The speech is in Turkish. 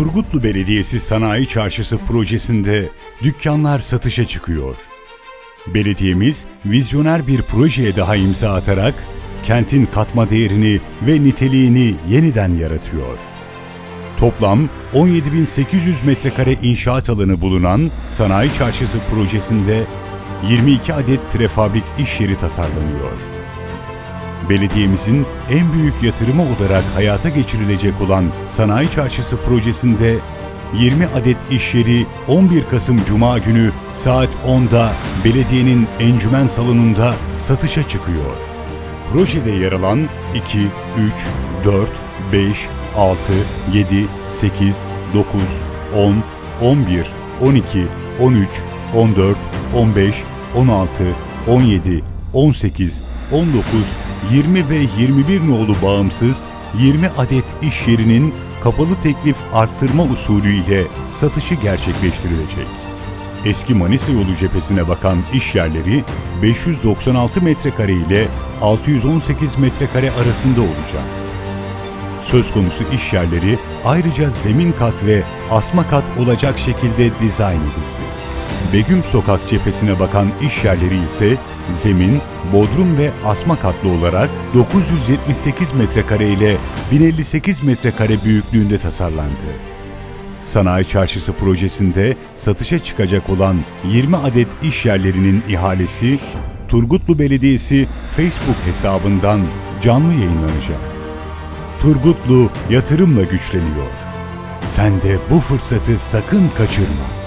Turgutlu Belediyesi Sanayi Çarşısı projesinde dükkanlar satışa çıkıyor. Belediyemiz vizyoner bir projeye daha imza atarak kentin katma değerini ve niteliğini yeniden yaratıyor. Toplam 17.800 metrekare inşaat alanı bulunan Sanayi Çarşısı projesinde 22 adet prefabrik iş yeri tasarlanıyor. Belediyemizin en büyük yatırımı olarak hayata geçirilecek olan Sanayi Çarşısı projesinde 20 adet iş yeri 11 Kasım Cuma günü saat 10'da belediyenin encümen salonunda satışa çıkıyor. Projede yer alan 2, 3, 4, 5, 6, 7, 8, 9, 10, 11, 12, 13, 14, 15, 16, 17, 18, 19, 20 ve 21 nolu bağımsız 20 adet iş yerinin kapalı teklif arttırma usulü ile satışı gerçekleştirilecek. Eski Manisa yolu cephesine bakan iş yerleri 596 metrekare ile 618 metrekare arasında olacak. Söz konusu iş yerleri ayrıca zemin kat ve asma kat olacak şekilde dizayn edildi. Begüm Sokak cephesine bakan iş yerleri ise zemin, bodrum ve asma katlı olarak 978 metrekare ile 1058 metrekare büyüklüğünde tasarlandı. Sanayi Çarşısı projesinde satışa çıkacak olan 20 adet iş yerlerinin ihalesi Turgutlu Belediyesi Facebook hesabından canlı yayınlanacak. Turgutlu yatırımla güçleniyor. Sen de bu fırsatı sakın kaçırma.